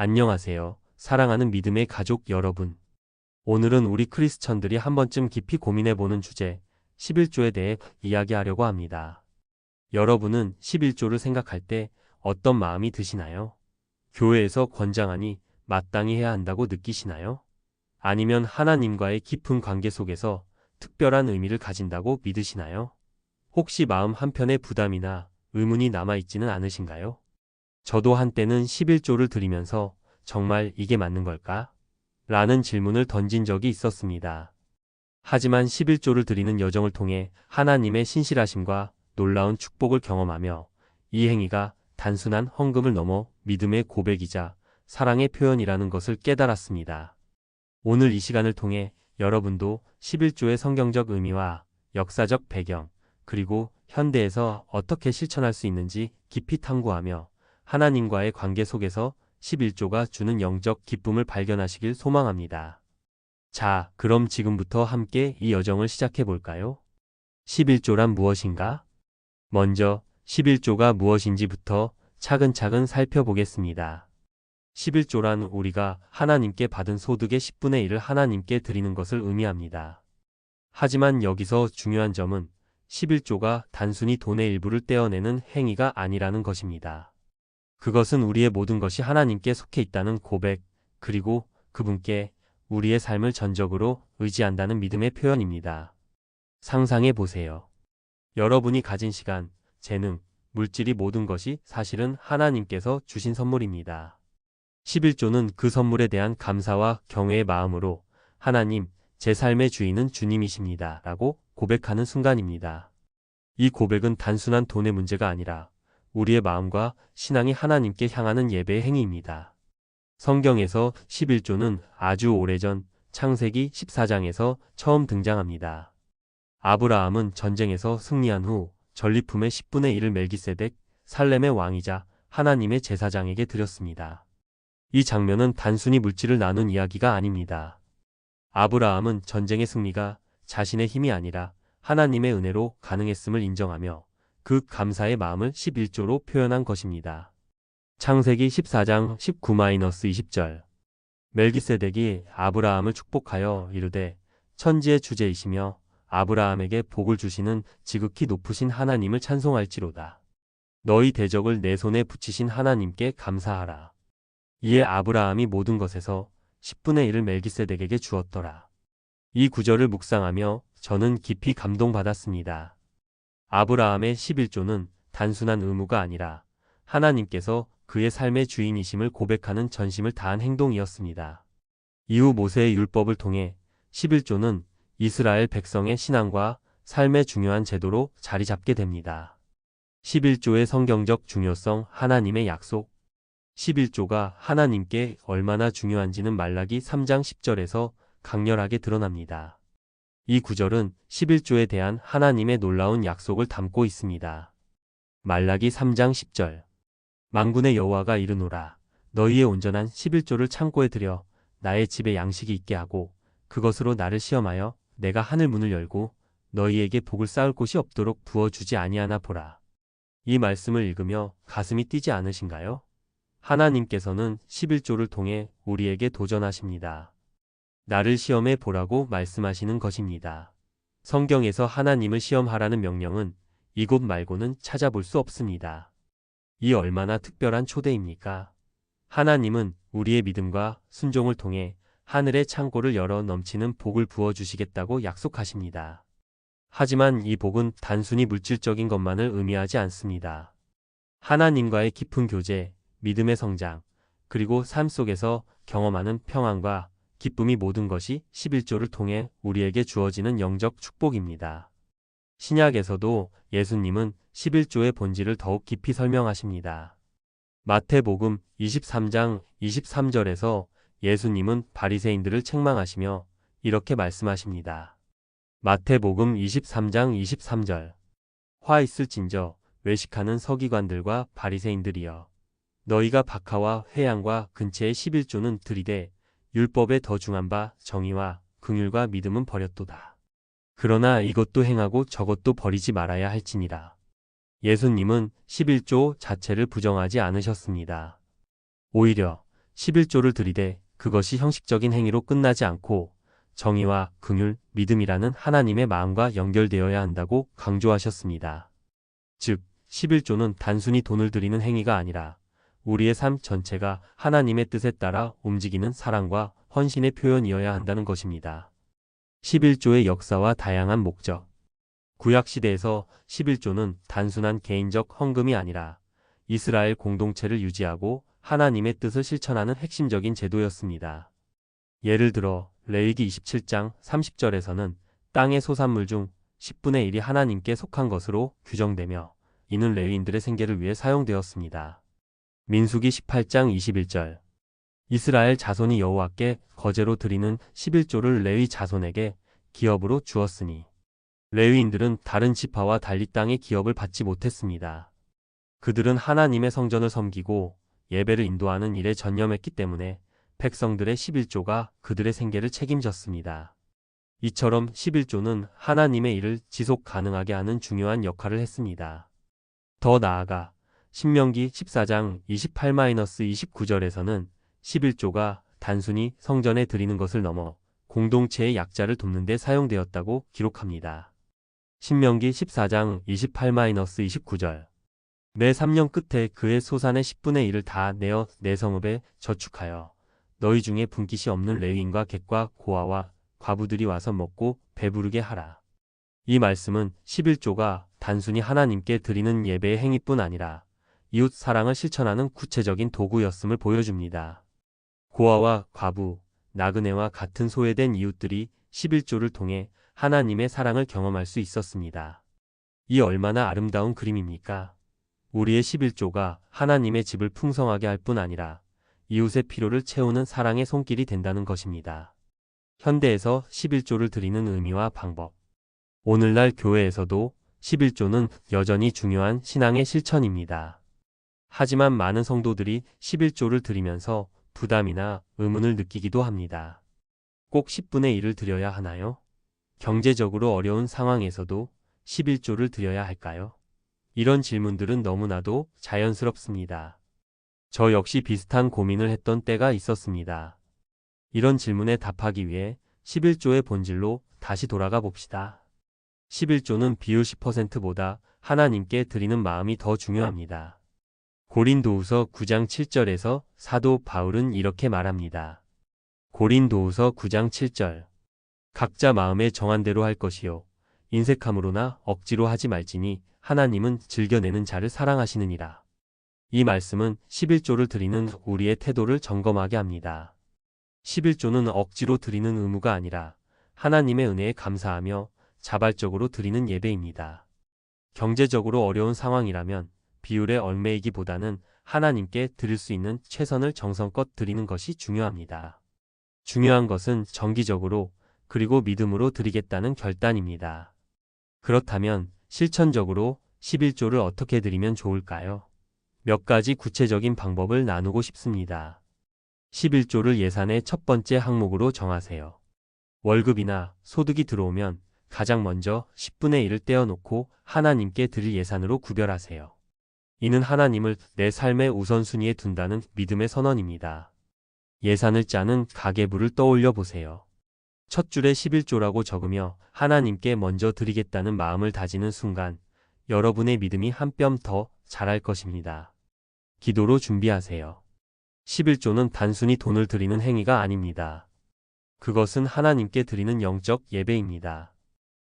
안녕하세요. 사랑하는 믿음의 가족 여러분. 오늘은 우리 크리스천들이 한 번쯤 깊이 고민해보는 주제, 11조에 대해 이야기하려고 합니다. 여러분은 11조를 생각할 때 어떤 마음이 드시나요? 교회에서 권장하니 마땅히 해야 한다고 느끼시나요? 아니면 하나님과의 깊은 관계 속에서 특별한 의미를 가진다고 믿으시나요? 혹시 마음 한편에 부담이나 의문이 남아있지는 않으신가요? 저도 한때는 11조를 드리면서 정말 이게 맞는 걸까? 라는 질문을 던진 적이 있었습니다. 하지만 11조를 드리는 여정을 통해 하나님의 신실하심과 놀라운 축복을 경험하며 이 행위가 단순한 헌금을 넘어 믿음의 고백이자 사랑의 표현이라는 것을 깨달았습니다. 오늘 이 시간을 통해 여러분도 11조의 성경적 의미와 역사적 배경, 그리고 현대에서 어떻게 실천할 수 있는지 깊이 탐구하며 하나님과의 관계 속에서 11조가 주는 영적 기쁨을 발견하시길 소망합니다. 자, 그럼 지금부터 함께 이 여정을 시작해 볼까요? 11조란 무엇인가? 먼저 11조가 무엇인지부터 차근차근 살펴보겠습니다. 11조란 우리가 하나님께 받은 소득의 10분의 1을 하나님께 드리는 것을 의미합니다. 하지만 여기서 중요한 점은 11조가 단순히 돈의 일부를 떼어내는 행위가 아니라는 것입니다. 그것은 우리의 모든 것이 하나님께 속해 있다는 고백, 그리고 그분께 우리의 삶을 전적으로 의지한다는 믿음의 표현입니다. 상상해 보세요. 여러분이 가진 시간, 재능, 물질이 모든 것이 사실은 하나님께서 주신 선물입니다. 11조는 그 선물에 대한 감사와 경외의 마음으로 하나님, 제 삶의 주인은 주님이십니다. 라고 고백하는 순간입니다. 이 고백은 단순한 돈의 문제가 아니라 우리의 마음과 신앙이 하나님께 향하는 예배의 행위입니다. 성경에서 11조는 아주 오래전 창세기 14장에서 처음 등장합니다. 아브라함은 전쟁에서 승리한 후 전리품의 10분의 1을 멜기세덱, 살렘의 왕이자 하나님의 제사장에게 드렸습니다. 이 장면은 단순히 물질을 나눈 이야기가 아닙니다. 아브라함은 전쟁의 승리가 자신의 힘이 아니라 하나님의 은혜로 가능했음을 인정하며 그 감사의 마음을 11조로 표현한 것입니다. 창세기 14장 19-20절 멜기세덱이 아브라함을 축복하여 이르되 천지의 주제이시며 아브라함에게 복을 주시는 지극히 높으신 하나님을 찬송할지로다. 너희 대적을 내 손에 붙이신 하나님께 감사하라. 이에 아브라함이 모든 것에서 10분의 1을 멜기세덱에게 주었더라. 이 구절을 묵상하며 저는 깊이 감동받았습니다. 아브라함의 11조는 단순한 의무가 아니라 하나님께서 그의 삶의 주인이심을 고백하는 전심을 다한 행동이었습니다. 이후 모세의 율법을 통해 11조는 이스라엘 백성의 신앙과 삶의 중요한 제도로 자리 잡게 됩니다. 11조의 성경적 중요성 하나님의 약속 11조가 하나님께 얼마나 중요한지는 말라기 3장 10절에서 강렬하게 드러납니다. 이 구절은 11조에 대한 하나님의 놀라운 약속을 담고 있습니다. 말라기 3장 10절 만군의 여호와가 이르노라 너희의 온전한 11조를 창고에 들여 나의 집에 양식이 있게 하고 그것으로 나를 시험하여 내가 하늘 문을 열고 너희에게 복을 쌓을 곳이 없도록 부어주지 아니하나 보라. 이 말씀을 읽으며 가슴이 뛰지 않으신가요? 하나님께서는 11조를 통해 우리에게 도전하십니다. 나를 시험해 보라고 말씀하시는 것입니다. 성경에서 하나님을 시험하라는 명령은 이곳 말고는 찾아볼 수 없습니다. 이 얼마나 특별한 초대입니까? 하나님은 우리의 믿음과 순종을 통해 하늘의 창고를 열어 넘치는 복을 부어 주시겠다고 약속하십니다. 하지만 이 복은 단순히 물질적인 것만을 의미하지 않습니다. 하나님과의 깊은 교제, 믿음의 성장, 그리고 삶 속에서 경험하는 평안과 기쁨이 모든 것이 11조를 통해 우리에게 주어지는 영적 축복입니다. 신약에서도 예수님은 11조의 본질을 더욱 깊이 설명하십니다. 마태복음 23장 23절에서 예수님은 바리새인들을 책망하시며 이렇게 말씀하십니다. 마태복음 23장 23절 화 있을진저 외식하는 서기관들과 바리새인들이여 너희가 박하와 회양과 근처의 11조는 들이되 율법에 더 중한 바 정의와 긍휼과 믿음은 버렸도다. 그러나 이것도 행하고 저것도 버리지 말아야 할지니라. 예수님은 11조 자체를 부정하지 않으셨습니다. 오히려 11조를 드리되 그것이 형식적인 행위로 끝나지 않고 정의와 긍휼, 믿음이라는 하나님의 마음과 연결되어야 한다고 강조하셨습니다. 즉, 11조는 단순히 돈을 드리는 행위가 아니라 우리의 삶 전체가 하나님의 뜻에 따라 움직이는 사랑과 헌신의 표현이어야 한다는 것입니다. 11조의 역사와 다양한 목적 구약시대에서 11조는 단순한 개인적 헌금이 아니라 이스라엘 공동체를 유지하고 하나님의 뜻을 실천하는 핵심적인 제도였습니다. 예를 들어 레위기 27장 30절에서는 땅의 소산물 중 10분의 1이 하나님께 속한 것으로 규정되며 이는 레위인들의 생계를 위해 사용되었습니다. 민수기 18장 21절 이스라엘 자손이 여호와께 거제로 드리는 11조를 레위 자손에게 기업으로 주었으니 레위인들은 다른 지파와 달리 땅의 기업을 받지 못했습니다. 그들은 하나님의 성전을 섬기고 예배를 인도하는 일에 전념했기 때문에 백성들의 11조가 그들의 생계를 책임졌습니다. 이처럼 11조는 하나님의 일을 지속 가능하게 하는 중요한 역할을 했습니다. 더 나아가 신명기 14장 28-29절에서는 11조가 단순히 성전에 드리는 것을 넘어 공동체의 약자를 돕는 데 사용되었다고 기록합니다. 신명기 14장 28-29절 내 3년 끝에 그의 소산의 10분의 1을 다 내어 내 성읍에 저축하여 너희 중에 분깃이 없는 레위인과 객과 고아와 과부들이 와서 먹고 배부르게 하라. 이 말씀은 11조가 단순히 하나님께 드리는 예배의 행위뿐 아니라 이웃 사랑을 실천하는 구체적인 도구였음을 보여줍니다. 고아와 과부, 나그네와 같은 소외된 이웃들이 11조를 통해 하나님의 사랑을 경험할 수 있었습니다. 이 얼마나 아름다운 그림입니까? 우리의 11조가 하나님의 집을 풍성하게 할 뿐 아니라 이웃의 필요를 채우는 사랑의 손길이 된다는 것입니다. 현대에서 11조를 드리는 의미와 방법. 오늘날 교회에서도 11조는 여전히 중요한 신앙의 실천입니다. 하지만 많은 성도들이 11조를 드리면서 부담이나 의문을 느끼기도 합니다. 꼭 10분의 1을 드려야 하나요? 경제적으로 어려운 상황에서도 11조를 드려야 할까요? 이런 질문들은 너무나도 자연스럽습니다. 저 역시 비슷한 고민을 했던 때가 있었습니다. 이런 질문에 답하기 위해 11조의 본질로 다시 돌아가 봅시다. 11조는 비율 10%보다 하나님께 드리는 마음이 더 중요합니다. 고린도후서 9장 7절에서 사도 바울은 이렇게 말합니다. 고린도후서 9장 7절 각자 마음에 정한 대로 할 것이요 인색함으로나 억지로 하지 말지니 하나님은 즐겨내는 자를 사랑하시느니라. 이 말씀은 11조를 드리는 우리의 태도를 점검하게 합니다. 11조는 억지로 드리는 의무가 아니라 하나님의 은혜에 감사하며 자발적으로 드리는 예배입니다. 경제적으로 어려운 상황이라면 비율에 얽매이기보다는 하나님께 드릴 수 있는 최선을 정성껏 드리는 것이 중요합니다. 중요한 것은 정기적으로 그리고 믿음으로 드리겠다는 결단입니다. 그렇다면 실천적으로 11조를 어떻게 드리면 좋을까요? 몇 가지 구체적인 방법을 나누고 싶습니다. 11조를 예산의 첫 번째 항목으로 정하세요. 월급이나 소득이 들어오면 가장 먼저 10분의 1을 떼어놓고 하나님께 드릴 예산으로 구별하세요. 이는 하나님을 내 삶의 우선순위에 둔다는 믿음의 선언입니다. 예산을 짜는 가계부를 떠올려 보세요. 첫 줄에 11조라고 적으며 하나님께 먼저 드리겠다는 마음을 다지는 순간 여러분의 믿음이 한 뼘 더 자랄 것입니다. 기도로 준비하세요. 11조는 단순히 돈을 드리는 행위가 아닙니다. 그것은 하나님께 드리는 영적 예배입니다.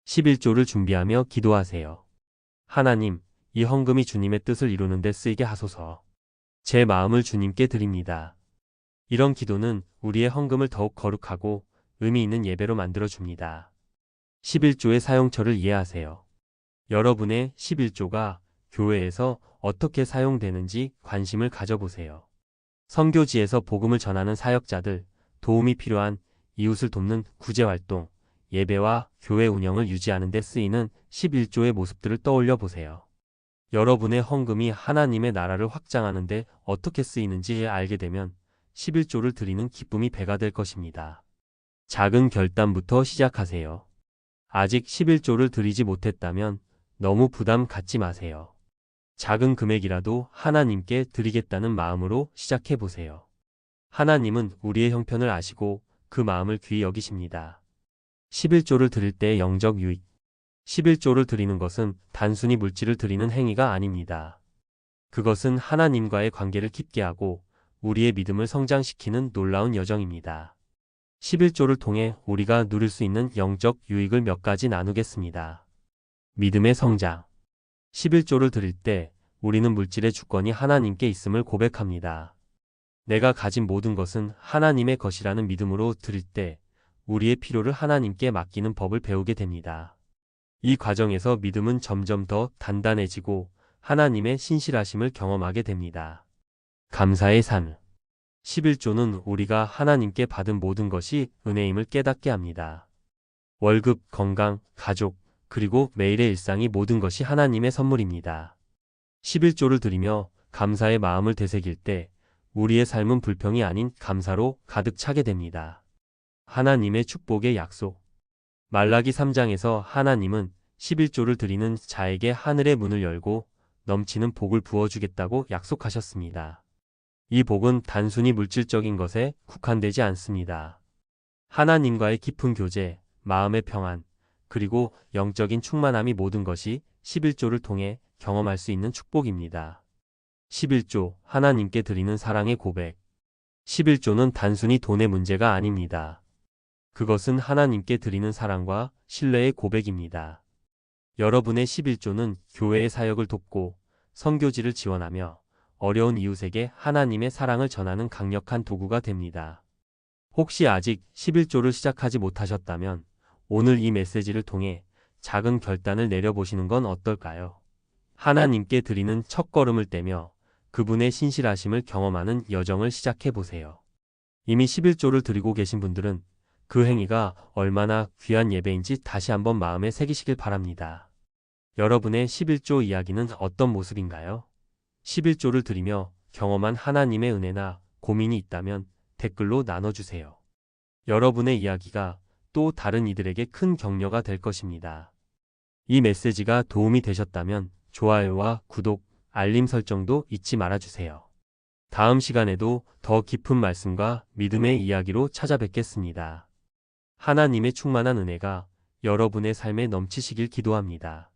11조를 준비하며 기도하세요. 하나님, 이 헌금이 주님의 뜻을 이루는 데 쓰이게 하소서. 제 마음을 주님께 드립니다. 이런 기도는 우리의 헌금을 더욱 거룩하고 의미 있는 예배로 만들어 줍니다. 11조의 사용처를 이해하세요. 여러분의 11조가 교회에서 어떻게 사용되는지 관심을 가져보세요. 성교지에서 복음을 전하는 사역자들, 도움이 필요한 이웃을 돕는 구제활동, 예배와 교회 운영을 유지하는 데 쓰이는 11조의 모습들을 떠올려 보세요. 여러분의 헌금이 하나님의 나라를 확장하는 데 어떻게 쓰이는지 알게 되면 11조를 드리는 기쁨이 배가 될 것입니다. 작은 결단부터 시작하세요. 아직 11조를 드리지 못했다면 너무 부담 갖지 마세요. 작은 금액이라도 하나님께 드리겠다는 마음으로 시작해 보세요. 하나님은 우리의 형편을 아시고 그 마음을 귀히 여기십니다. 11조를 드릴 때 영적 유익. 11조를 드리는 것은 단순히 물질을 드리는 행위가 아닙니다. 그것은 하나님과의 관계를 깊게 하고 우리의 믿음을 성장시키는 놀라운 여정입니다. 11조를 통해 우리가 누릴 수 있는 영적 유익을 몇 가지 나누겠습니다. 믿음의 성장. 11조를 드릴 때 우리는 물질의 주권이 하나님께 있음을 고백합니다. 내가 가진 모든 것은 하나님의 것이라는 믿음으로 드릴 때 우리의 필요를 하나님께 맡기는 법을 배우게 됩니다. 이 과정에서 믿음은 점점 더 단단해지고 하나님의 신실하심을 경험하게 됩니다. 감사의 삶. 11조는 우리가 하나님께 받은 모든 것이 은혜임을 깨닫게 합니다. 월급, 건강, 가족, 그리고 매일의 일상이 모든 것이 하나님의 선물입니다. 11조를 드리며 감사의 마음을 되새길 때 우리의 삶은 불평이 아닌 감사로 가득 차게 됩니다. 하나님의 축복의 약속. 말라기 3장에서 하나님은 11조를 드리는 자에게 하늘의 문을 열고 넘치는 복을 부어주겠다고 약속하셨습니다. 이 복은 단순히 물질적인 것에 국한되지 않습니다. 하나님과의 깊은 교제, 마음의 평안, 그리고 영적인 충만함이 모든 것이 11조를 통해 경험할 수 있는 축복입니다. 11조, 하나님께 드리는 사랑의 고백. 11조는 단순히 돈의 문제가 아닙니다. 그것은 하나님께 드리는 사랑과 신뢰의 고백입니다. 여러분의 11조는 교회의 사역을 돕고 선교지를 지원하며 어려운 이웃에게 하나님의 사랑을 전하는 강력한 도구가 됩니다. 혹시 아직 11조를 시작하지 못하셨다면 오늘 이 메시지를 통해 작은 결단을 내려보시는 건 어떨까요? 하나님께 드리는 첫 걸음을 떼며 그분의 신실하심을 경험하는 여정을 시작해 보세요. 이미 11조를 드리고 계신 분들은 그 행위가 얼마나 귀한 예배인지 다시 한번 마음에 새기시길 바랍니다. 여러분의 11조 이야기는 어떤 모습인가요? 11조를 드리며 경험한 하나님의 은혜나 고민이 있다면 댓글로 나눠주세요. 여러분의 이야기가 또 다른 이들에게 큰 격려가 될 것입니다. 이 메시지가 도움이 되셨다면 좋아요와 구독, 알림 설정도 잊지 말아주세요. 다음 시간에도 더 깊은 말씀과 믿음의 이야기로 찾아뵙겠습니다. 하나님의 충만한 은혜가 여러분의 삶에 넘치시길 기도합니다.